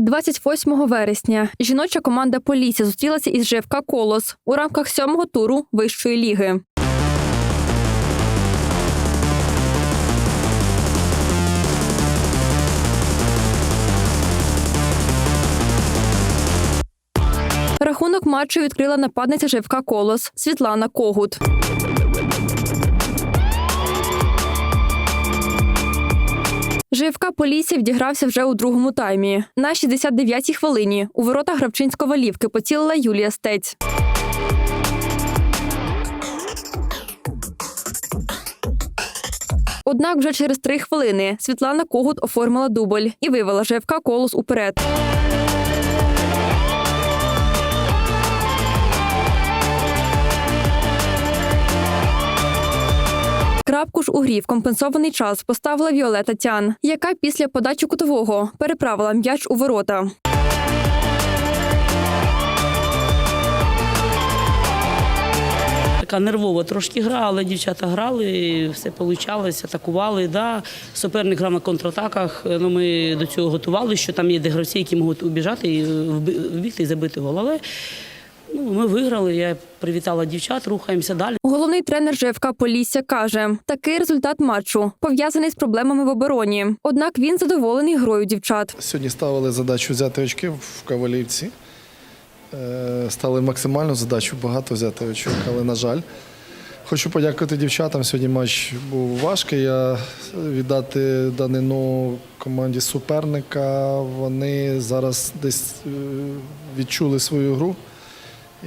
28 вересня жіноча команда Полісся зустрілася із ЖФК Колос у рамках сьомого туру вищої ліги. Рахунок матчу відкрила нападниця ЖФК Колос Світлана Когут. ЖФК Полісся відігрався вже у другому таймі. На 69-й хвилині у ворота Гравчинського валівки поцілила Юлія Стець. Однак вже через три хвилини Світлана Когут оформила дубль і вивела ЖФК Колос уперед. Крапку ж у грі в компенсований час поставила Віолета Тян, яка після подачі кутового переправила м'яч у ворота. Така нервова трошки гра, але дівчата грали, все вийшло, атакували. Да. Суперник грав на контратаках. Ну, ми до цього готували, що там є де гравці, які можуть убіжати і вбігти і забити гол. Але ну, ми виграли. Я привітала дівчат, рухаємося далі. Головний тренер ЖФК Полісся каже, такий результат матчу пов'язаний з проблемами в обороні. Однак він задоволений грою дівчат. Сьогодні ставили задачу взяти очки в Кавалівці. Е, Стали максимальну задачу багато взяти очок, але на жаль. Хочу подякувати дівчатам. Сьогодні матч був важкий. Я віддати данину команді суперника. Вони зараз десь е, відчули свою гру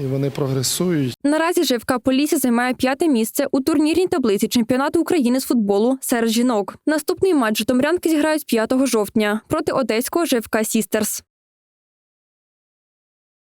і вони прогресують. Наразі ЖФК Полісся займає п'яте місце у турнірній таблиці чемпіонату України з футболу серед жінок. Наступний матч житомирянки зіграють 5 жовтня проти одеського ЖФК Сістерс.